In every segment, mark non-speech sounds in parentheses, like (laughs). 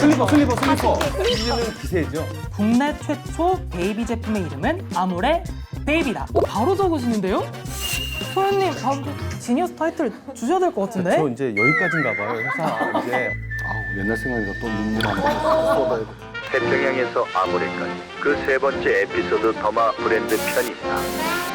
슬리퍼, 슬리퍼, 슬리퍼. 퀴즈는 기세죠. 국내 최초 베이비 제품의 이름은 아모레 베이비다. 어, 바로 적으시는데요? 소연님 다음 주 지니어스 타이틀 주셔야 될 것 같은데? 저 이제 여기까지인가 봐요. 회사 이제 아우 옛날 생각이가 또 눈물 안 나. 태평양에서 아모레까지 그 세 번째 에피소드 더마 브랜드 편입니다.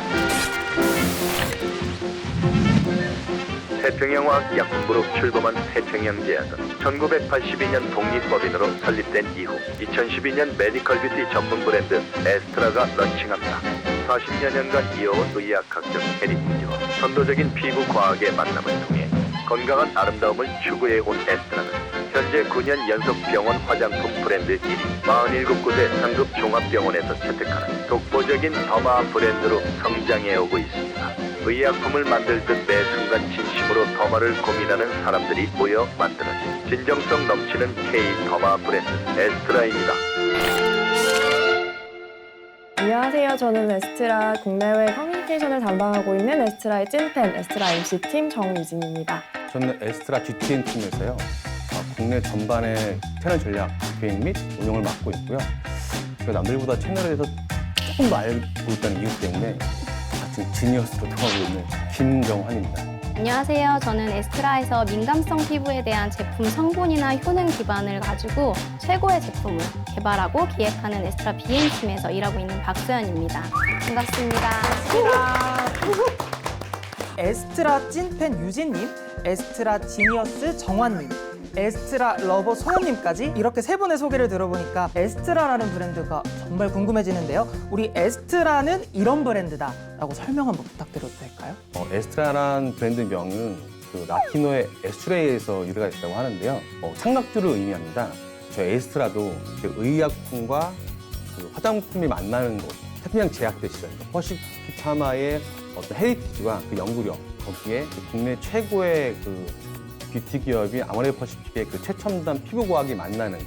태평양화학약품부로 출범한 태평양제약은 1982년 독립법인으로 설립된 이후 2012년 메디컬 뷰티 전문 브랜드 에스트라가 런칭합니다. 40여 년간 이어온 의학학적 헤리티지와 선도적인 피부 과학의 만남을 통해 건강한 아름다움을 추구해온 에스트라는 현재 9년 연속 병원 화장품 브랜드 1위, 47곳의 상급 종합병원에서 채택하는 독보적인 더마 브랜드로 성장해오고 있습니다. 의약품을 만들 듯 매 순간 진심으로 더마를 고민하는 사람들이 모여 만들어진 진정성 넘치는 K 더마 브랜드 에스트라입니다. 안녕하세요. 저는 에스트라 국내외 커뮤니케이션을 담당하고 있는 에스트라의 찐팬 에스트라 MC 팀 정유진입니다. 저는 에스트라 GTN 팀에서요. 어, 국내 전반의 채널 전략, 기획 및 운영을 맡고 있고요. 제가 남들보다 채널에 대해서 조금 더 알고 있다는 이유 때문에 지니어스로 통하고 있는 김정환입니다. 안녕하세요. 저는 에스트라에서 민감성 피부에 대한 제품 성분이나 효능 기반을 가지고 최고의 제품을 개발하고 기획하는 에스트라 BM팀에서 일하고 있는 박소연입니다. 반갑습니다. 에스트라 찐팬 유진님, 에스트라 지니어스 정환님, 에스트라 러버 소연님까지 이렇게 세 분의 소개를 들어보니까 에스트라라는 브랜드가 정말 궁금해지는데요. 우리 에스트라는 이런 브랜드다라고 설명 한번 부탁드려도 될까요? 어, 에스트라란 브랜드명은 그 라티노의 에스트레이에서 유래가 됐다고 하는데요. 어, 창작주를 의미합니다. 저 에스트라도 그 의약품과 그 화장품이 만나는 곳, 태평양 제약대 시절, 퍼시픽 파마의 어떤 헤리티지와 그 연구력, 거기에 그 국내 최고의 그 뷰티 기업이 아모레 퍼시픽의 그 최첨단 피부 과학이 만나는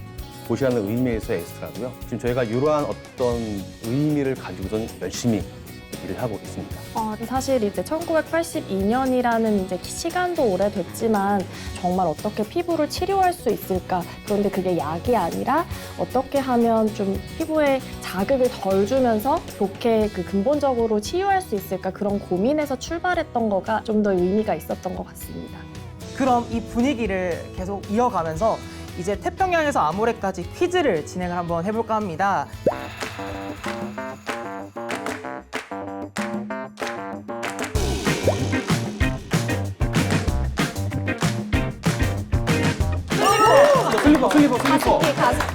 곳이라는 의미에서 에스트라고요. 지금 저희가 이러한 어떤 의미를 가지고선 열심히 일을 하고 있습니다. 어, 사실 이제 1982년이라는 이제 시간도 오래됐지만 정말 어떻게 피부를 치료할 수 있을까? 그런데 그게 약이 아니라 어떻게 하면 좀 피부에 자극을 덜 주면서 좋게 그 근본적으로 치유할 수 있을까? 그런 고민에서 출발했던 거가 좀 더 의미가 있었던 것 같습니다. 그럼 이 분위기를 계속 이어가면서 이제 태평양에서 아모레까지 퀴즈를 진행을 한번 해볼까 합니다. 슬리퍼, 슬리퍼, 슬리퍼.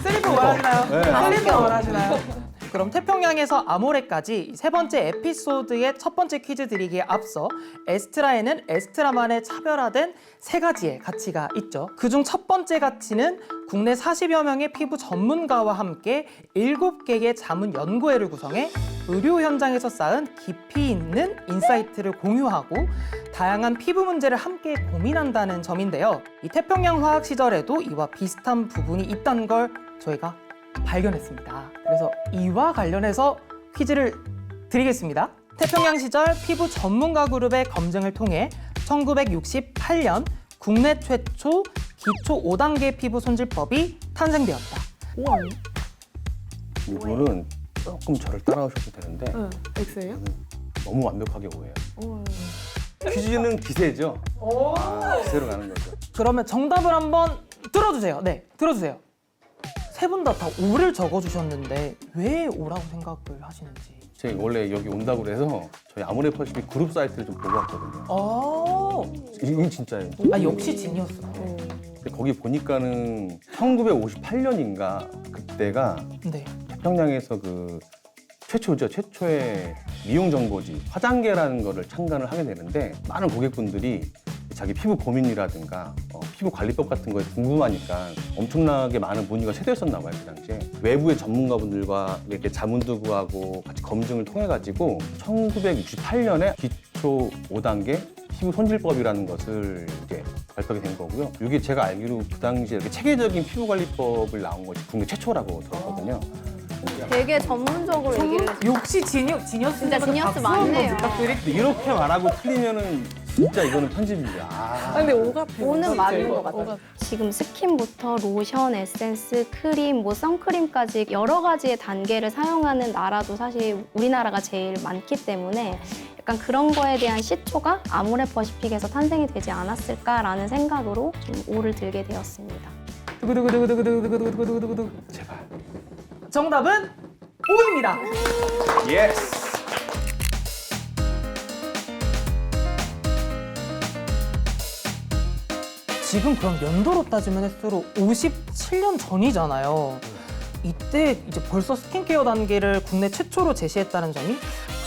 슬리퍼 원하시나요? 네. 슬리퍼 원하시나요? 그럼 태평양에서 아모레까지 세 번째 에피소드의 첫 번째 퀴즈 드리기에 앞서 에스트라에는 에스트라만의 차별화된 세 가지의 가치가 있죠. 그중 첫 번째 가치는 국내 40여 명의 피부 전문가와 함께 7개의 자문 연구회를 구성해 의료 현장에서 쌓은 깊이 있는 인사이트를 공유하고 다양한 피부 문제를 함께 고민한다는 점인데요. 이 태평양 화학 시절에도 이와 비슷한 부분이 있다는 걸 저희가 발견했습니다. 그래서 이와 관련해서 퀴즈를 드리겠습니다. 태평양 시절 피부 전문가 그룹의 검증을 통해 1968년 국내 최초 기초 5단계 피부 손질법이 탄생되었다. 우와, 이분은 조금 저를 따라오셔도 되는데 응, X예요? 너무 완벽하게 오해요. 우와. 퀴즈는 기세죠. 아, 기세로 가는 거죠. 그러면 정답을 한번 들어주세요. 네, 들어주세요. 세 분 다 다 오를 적어주셨는데 왜 오라고 생각을 하시는지. 제가 원래 여기 온다고 그래서 저희 아모레 퍼시픽 그룹 사이트를 좀 보고 왔거든요. 아, 이건 진짜예요. 아 역시 지니어스. 근데 거기 보니까는 1958년인가 그때가 네. 태평양에서 그 최초죠. 최초의 미용 정보지 화장계라는 거를 창간을 하게 되는데 많은 고객분들이 자기 피부 고민이라든가 어, 피부 관리법 같은 거에 궁금하니까 엄청나게 많은 문의가 세대였었나 봐요 그 당시에 외부의 전문가분들과 이렇게 자문도 구하고 같이 검증을 통해 가지고 1968년에 기초 5단계 피부 손질법이라는 것을 이제 발표하게 된 거고요. 이게 제가 알기로 그 당시에 이렇게 체계적인 피부 관리법을 나온 것이 국내 최초라고 들었거든요. 되게 전문적으로 얘기를. 역시 지니어, 지니어스. 진짜 한번 맞네요. 부탁드릴게요. 이렇게 말하고 틀리면은 진짜 이거는 편집입니다. 아, 근데 오 같아요. 오는 맞는 것오 같아요. 같- 지금 스킨부터 로션, 에센스, 크림, 뭐 선크림까지 여러 가지의 단계를 사용하는 나라도 사실 우리나라가 제일 많기 때문에 약간 그런 거에 대한 시초가 아모레 퍼시픽에서 탄생이 되지 않았을까라는 생각으로 좀 오를 들게 되었습니다. 두구두구두구두구두구두구두구두구두구. 제발. 정답은 O입니다. 예스. 지금 그럼 연도로 따지면 횟수로 57년 전이잖아요. 이때 이제 벌써 스킨케어 단계를 국내 최초로 제시했다는 점이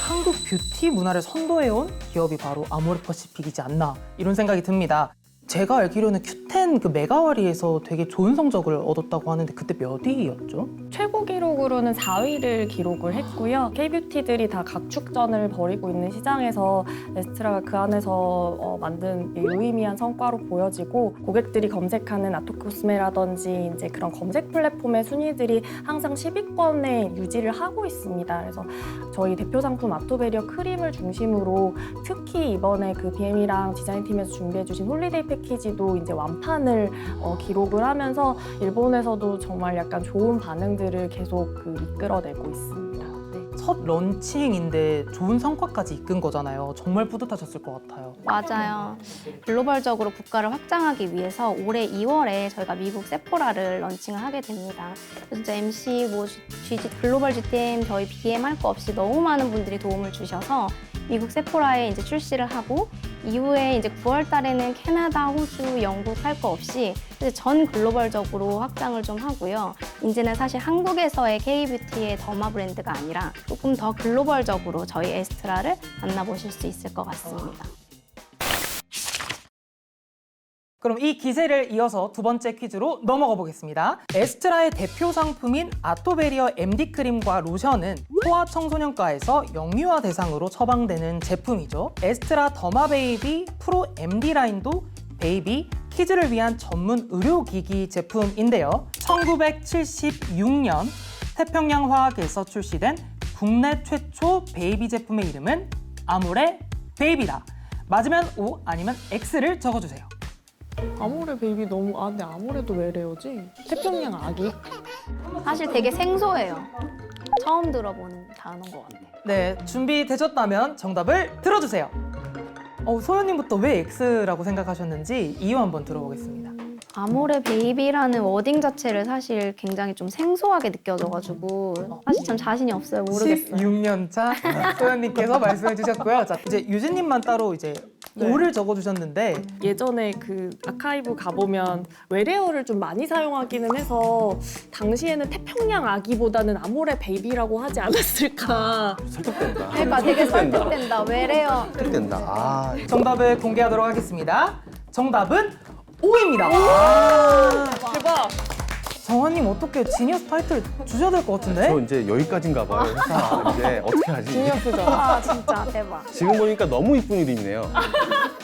한국 뷰티 문화를 선도해온 기업이 바로 아모레퍼시픽이지 않나 이런 생각이 듭니다. 제가 알기로는 큐텐 그 메가와리에서 되게 좋은 성적을 얻었다고 하는데 그때 몇 위였죠? 최고 기록으로는 4위를 기록을 했고요. K뷰티들이 다 각축전을 벌이고 있는 시장에서 에스트라가 그 안에서 어, 만든 유의미한 성과로 보여지고 고객들이 검색하는 아토코스메라든지 이제 그런 검색 플랫폼의 순위들이 항상 10위권에 유지를 하고 있습니다. 그래서 저희 대표 상품 아토베리어 크림을 중심으로 특히 이번에 그 BM이랑 디자인팀에서 준비해주신 홀리데이 패키지도 이제 완판을 어, 기록을 하면서 일본에서도 정말 약간 좋은 반응들을 계속 그 이끌어내고 있습니다. 네. 첫 런칭인데 좋은 성과까지 이끈 거잖아요. 정말 뿌듯하셨을 것 같아요. 맞아요. 글로벌적으로 국가를 확장하기 위해서 올해 2월에 저희가 미국 세포라를 런칭을 하게 됩니다. 진짜 MC, 뭐 GG, 글로벌 GTM, 저희 BM 할 거 없이 너무 많은 분들이 도움을 주셔서 미국 세포라에 이제 출시를 하고 이후에 이제 9월 달에는 캐나다, 호주, 영국 할 거 없이 전 글로벌적으로 확장을 좀 하고요. 이제는 사실 한국에서의 K뷰티의 더마 브랜드가 아니라 조금 더 글로벌적으로 저희 에스트라를 만나보실 수 있을 것 같습니다. 그럼 이 기세를 이어서 두 번째 퀴즈로 넘어가 보겠습니다. 에스트라의 대표 상품인 아토베리어 MD 크림과 로션은 소아 청소년과에서 영유아 대상으로 처방되는 제품이죠. 에스트라 더마 베이비 프로 MD 라인도 베이비 키즈를 위한 전문 의료기기 제품인데요. 1976년 태평양 화학에서 출시된 국내 최초 베이비 제품의 이름은 아모레 베이비다. 맞으면 O 아니면 X를 적어주세요. 아모레 베이비 너무 아 근데 아모레도 왜 레어지? 태평양 아기? 사실 되게 생소해요. 처음 들어보는 단어인 것 같아요. 네, 준비되셨다면 정답을 들어주세요. 어, 소연님부터 왜 X라고 생각하셨는지 이유 한번 들어보겠습니다. 아모레 베이비라는 워딩 자체를 사실 굉장히 좀 생소하게 느껴져가지고 사실 참 자신이 없어요. 모르겠어요. 16년 차 소연님께서 말씀해 주셨고요. 자, 이제 유진님만 따로 이제 네. O를 적어 주셨는데 예전에 그 아카이브 가보면 외래어를 좀 많이 사용하기는 해서 당시에는 태평양 아기보다는 아모레 베이비라고 하지 않았을까. 설득된다. 그러니까 되게 설득된다. 왜래요? 설득된다. 아, 정답을 공개하도록 하겠습니다. 정답은 O입니다. 대박. 정환님 어떻게 지니어스 타이틀 주셔야 될 것 같은데? 저 이제 여기까지인가 봐요. 회사 이제 어떻게 하지? 지니어스죠. 아 진짜 대박. 지금 보니까 너무 이쁜 이름이네요.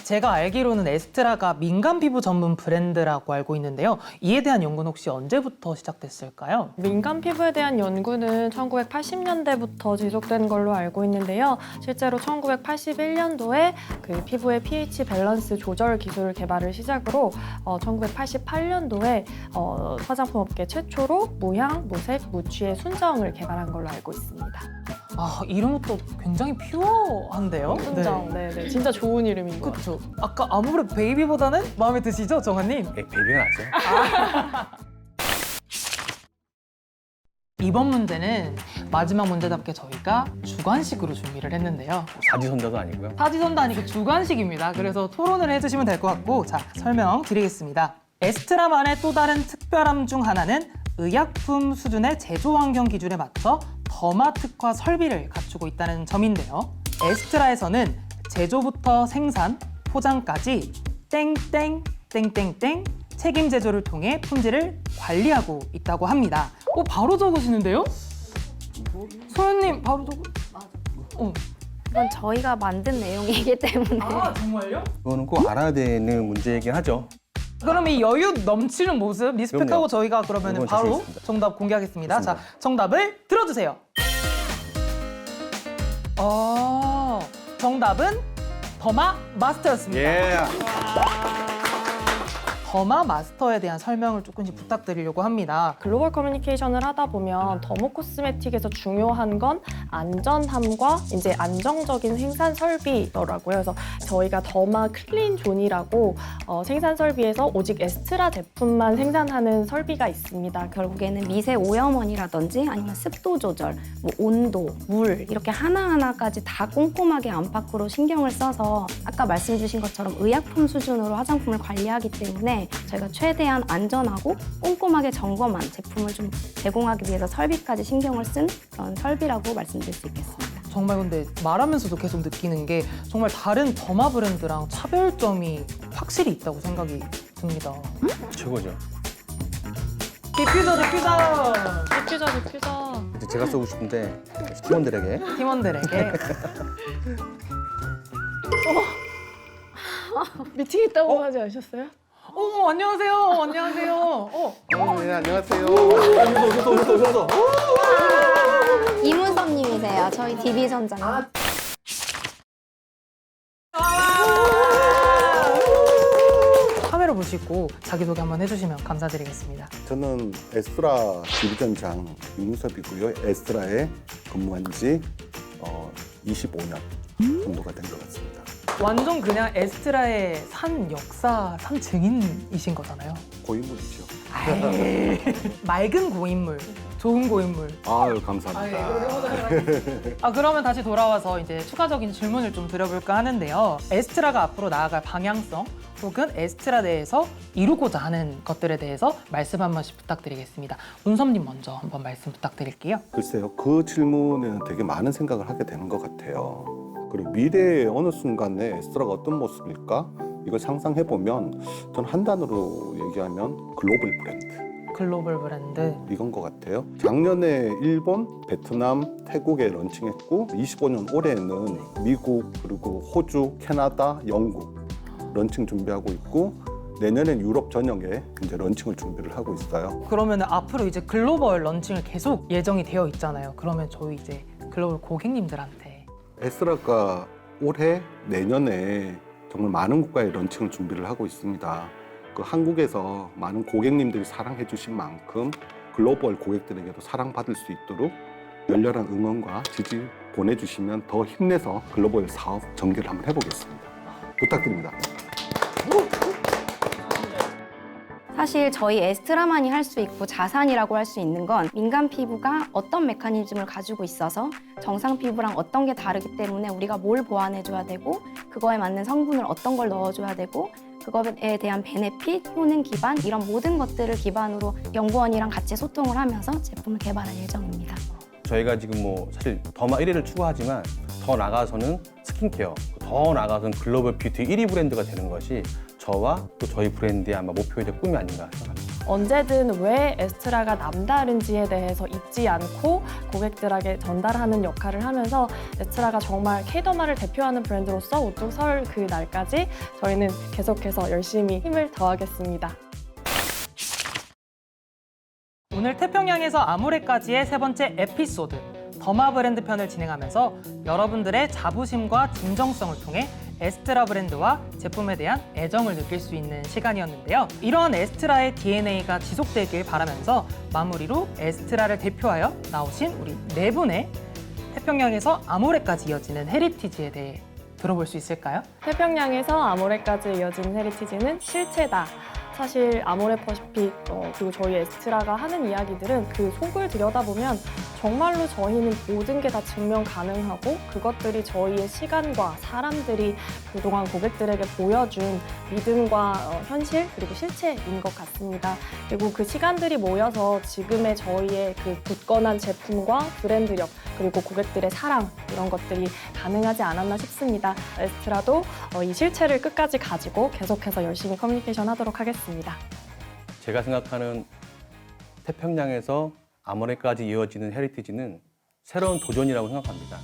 제가 알기로는 에스트라가 민감 피부 전문 브랜드라고 알고 있는데요. 이에 대한 연구는 혹시 언제부터 시작됐을까요? 민감 피부에 대한 연구는 1980년대부터 지속된 걸로 알고 있는데요. 실제로 1981년도에 그 피부의 pH 밸런스 조절 기술 개발을 시작으로 어, 1988년도에 어, 화장품 업계 최초로 무향, 무색, 무취의 순정을 개발한 걸로 알고 있습니다. 아 이름부터 굉장히 퓨어한데요? 순정, 네, 네, 진짜 좋은 이름인 것 같아요. 그렇죠. 아까 아무래도 베이비보다는 마음에 드시죠, 정한님? 에, 베이비가 낫죠. (laughs) 이번 문제는 마지막 문제답게 저희가 주관식으로 준비를 했는데요. 사지선다도 아니고요. 사지선도 아니고 주관식입니다. 그래서 토론을 해주시면 될 것 같고 자 설명 드리겠습니다. 에스트라만의 또 다른 특별함 중 하나는 의약품 수준의 제조 환경 기준에 맞춰 더마 특화 설비를 갖추고 있다는 점인데요. 에스트라에서는 제조부터 생산, 포장까지 땡땡 땡땡땡 책임 제조를 통해 품질을 관리하고 있다고 합니다. 어 바로 적으시는데요? 소연님 바로 적으. 어. 이건 저희가 만든 내용이기 때문에 아 정말요? 그거는 꼭 알아야 되는 문제이긴 하죠. 그럼 이 여유 넘치는 모습 리스펙하고 그럼요. 저희가 그러면 이건 바로 자신 있습니다. 정답 공개하겠습니다. 자, 좋습니다. 정답을 들어주세요. 어, 정답은 더마 마스터였습니다. 예. 더마 마스터에 대한 설명을 조금씩 부탁드리려고 합니다. 글로벌 커뮤니케이션을 하다 보면 더모 코스메틱에서 중요한 건 안전함과 이제 안정적인 생산 설비더라고요. 그래서 저희가 더마 클린 존이라고 어, 생산 설비에서 오직 에스트라 제품만 생산하는 설비가 있습니다. 결국에는 미세 오염원이라든지 아니면 습도 조절, 뭐 온도, 물 이렇게 하나하나까지 다 꼼꼼하게 안팎으로 신경을 써서 아까 말씀 주신 것처럼 의약품 수준으로 화장품을 관리하기 때문에 저희가 최대한 안전하고 꼼꼼하게 점검한 제품을 좀 제공하기 위해서 설비까지 신경을 쓴 그런 설비라고 말씀드릴 수 있겠습니다. 정말 근데 말하면서도 계속 느끼는 게 정말 다른 더마 브랜드랑 차별점이 확실히 있다고 생각이 듭니다. 최고죠. 디퓨저 디퓨저 디퓨저 디퓨저. 이제 제가 쏘고 싶은데 팀원들에게 (laughs) 팀원들에게 (laughs) 미팅 있다고 하지 않으셨어요? 어머 안녕하세요 안녕하세요. 어. 네, 안녕하세요. 이문섭님이세요. 저희 디비전장님. 카메라 보시고 자기소개 한번 해주시면 감사드리겠습니다. 저는 에스트라 디비전장 이문섭이고요. 에스트라에 근무한 지 어, 25년 정도가 된 것 같습니다. 완전 그냥 에스트라의 산 역사 산 증인이신 거잖아요. 고인물이죠. 아이, 맑은 고인물, 좋은 고인물. 아유, 감사합니다. 아 그러면 다시 돌아와서 이제 추가적인 질문을 좀 드려볼까 하는데요. 에스트라가 앞으로 나아갈 방향성 혹은 에스트라 내에서 이루고자 하는 것들에 대해서 말씀 한 번씩 부탁드리겠습니다. 문섭님 먼저 한번 말씀 부탁드릴게요. 글쎄요, 그 질문에는 되게 많은 생각을 하게 되는 것 같아요. 그리고 미래의 어느 순간에 에스트라가 어떤 모습일까? 이걸 상상해 보면 전한 단어로 얘기하면 글로벌 브랜드 글로벌 브랜드. 이건 것 같아요. 작년에 일본, 베트남, 태국에 런칭했고 25년 올해는 미국 그리고 호주, 캐나다, 영국 런칭 준비하고 있고 내년엔 유럽 전역에 이제 런칭을 준비를 하고 있어요. 그러면 앞으로 이제 글로벌 런칭을 계속 예정이 되어 있잖아요. 그러면 저희 이제 글로벌 고객님들한테 에스라가 올해 내년에 정말 많은 국가에 런칭을 준비를 하고 있습니다. 그 한국에서 많은 고객님들이 사랑해 주신 만큼 글로벌 고객들에게도 사랑받을 수 있도록 열렬한 응원과 지지 보내주시면 더 힘내서 글로벌 사업 전개를 한번 해보겠습니다. 부탁드립니다. 사실 저희 에스트라만이 할 수 있고 자산이라고 할 수 있는 건 민간 피부가 어떤 메커니즘을 가지고 있어서 정상 피부랑 어떤 게 다르기 때문에 우리가 뭘 보완해줘야 되고 그거에 맞는 성분을 어떤 걸 넣어줘야 되고 그거에 대한 베네핏, 효능 기반 이런 모든 것들을 기반으로 연구원이랑 같이 소통을 하면서 제품을 개발할 예정입니다. 저희가 지금 뭐 사실 더마 1위를 추구하지만 더 나가서는 스킨케어, 더 나가서는 글로벌 뷰티 1위 브랜드가 되는 것이 저와 또 저희 브랜드의 아마 목표이자 꿈이 아닌가 생각합니다. 언제든 왜 에스트라가 남다른지에 대해서 잊지 않고 고객들에게 전달하는 역할을 하면서 에스트라가 정말 케이더마를 대표하는 브랜드로서 우뚝 설 그 날까지 저희는 계속해서 열심히 힘을 더하겠습니다. 오늘 태평양에서 아모레까지의 세 번째 에피소드 더마 브랜드 편을 진행하면서 여러분들의 자부심과 진정성을 통해 에스트라 브랜드와 제품에 대한 애정을 느낄 수 있는 시간이었는데요. 이러한 에스트라의 DNA가 지속되길 바라면서 마무리로 에스트라를 대표하여 나오신 우리 네 분의 태평양에서 아모레까지 이어지는 헤리티지에 대해 들어볼 수 있을까요? 태평양에서 아모레까지 이어진 헤리티지는 실체다. 사실 아모레 퍼시픽 어, 그리고 저희 에스트라가 하는 이야기들은 그 속을 들여다보면 정말로 저희는 모든 게 다 증명 가능하고 그것들이 저희의 시간과 사람들이 그동안 고객들에게 보여준 믿음과 어, 현실 그리고 실체인 것 같습니다. 그리고 그 시간들이 모여서 지금의 저희의 그 굳건한 제품과 브랜드력 그리고 고객들의 사랑 이런 것들이 가능하지 않았나 싶습니다. 에스트라도 어, 이 실체를 끝까지 가지고 계속해서 열심히 커뮤니케이션 하도록 하겠습니다. 제가 생각하는 태평양에서 아모레까지 이어지는 헤리티지는 새로운 도전이라고 생각합니다.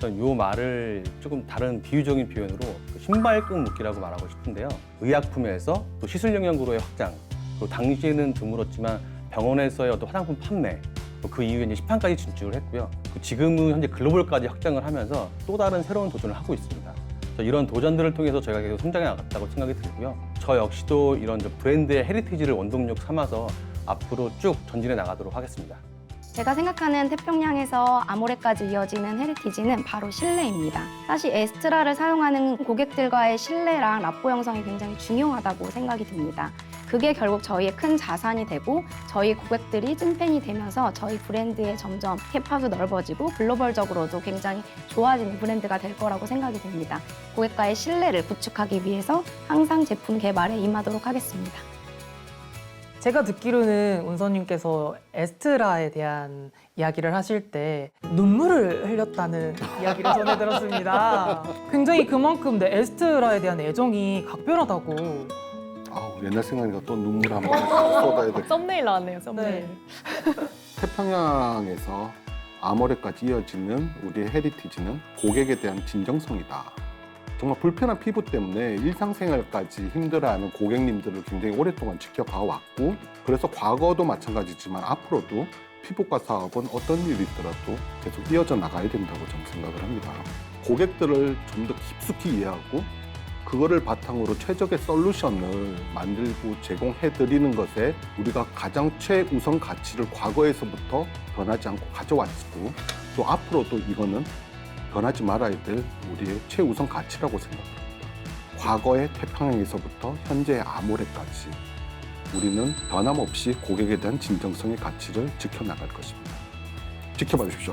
전 이 말을 조금 다른 비유적인 표현으로 그 신발끈 묶기라고 말하고 싶은데요. 의약품에서 또 시술 영역으로의 확장, 그리고 당시에는 드물었지만 병원에서의 어떤 화장품 판매, 또그 이후에 이제 시판까지 그 진출을 했고요. 또 지금은 현재 글로벌까지 확장을 하면서 또 다른 새로운 도전을 하고 있습니다. 저 이런 도전들을 통해서 저희가 계속 성장해 나갔다고 생각이 들고요. 저 역시도 이런 저 브랜드의 헤리티지를 원동력 삼아서 앞으로 쭉 전진해 나가도록 하겠습니다. 제가 생각하는 태평양에서 아모레까지 이어지는 헤리티지는 바로 신뢰입니다. 사실 에스트라를 사용하는 고객들과의 신뢰랑 라포 형성이 굉장히 중요하다고 생각이 듭니다. 그게 결국 저희의 큰 자산이 되고 저희 고객들이 찐팬이 되면서 저희 브랜드의 점점 캐파도 넓어지고 글로벌적으로도 굉장히 좋아지는 브랜드가 될 거라고 생각이 됩니다. 고객과의 신뢰를 구축하기 위해서 항상 제품 개발에 임하도록 하겠습니다. 제가 듣기로는 운서님께서 에스트라에 대한 이야기를 하실 때 눈물을 흘렸다는 (laughs) 이야기를 전해 들었습니다. 굉장히 그만큼 내 에스트라에 대한 애정이 각별하다고. 아우, 옛날 생각이니까 또 눈물 한 번 쏟아야 돼. 썸네일 나왔네요, 썸네일. (laughs) 태평양에서 아모레까지 이어지는 우리의 헤리티지는 고객에 대한 진정성이다. 정말 불편한 피부 때문에 일상생활까지 힘들어하는 고객님들을 굉장히 오랫동안 지켜봐 왔고 그래서 과거도 마찬가지지만 앞으로도 피부과 사업은 어떤 일이 있더라도 계속 이어져 나가야 된다고 저는 생각을 합니다. 고객들을 좀 더 깊숙이 이해하고 그거를 바탕으로 최적의 솔루션을 만들고 제공해 드리는 것에 우리가 가장 최우선 가치를 과거에서부터 변하지 않고 가져왔고 또 앞으로도 이거는 변하지 말아야 될 우리의 최우선 가치라고 생각합니다. 과거의 태평양에서부터 현재의 아모레까지 우리는 변함없이 고객에 대한 진정성의 가치를 지켜나갈 것입니다. 지켜봐 주십시오.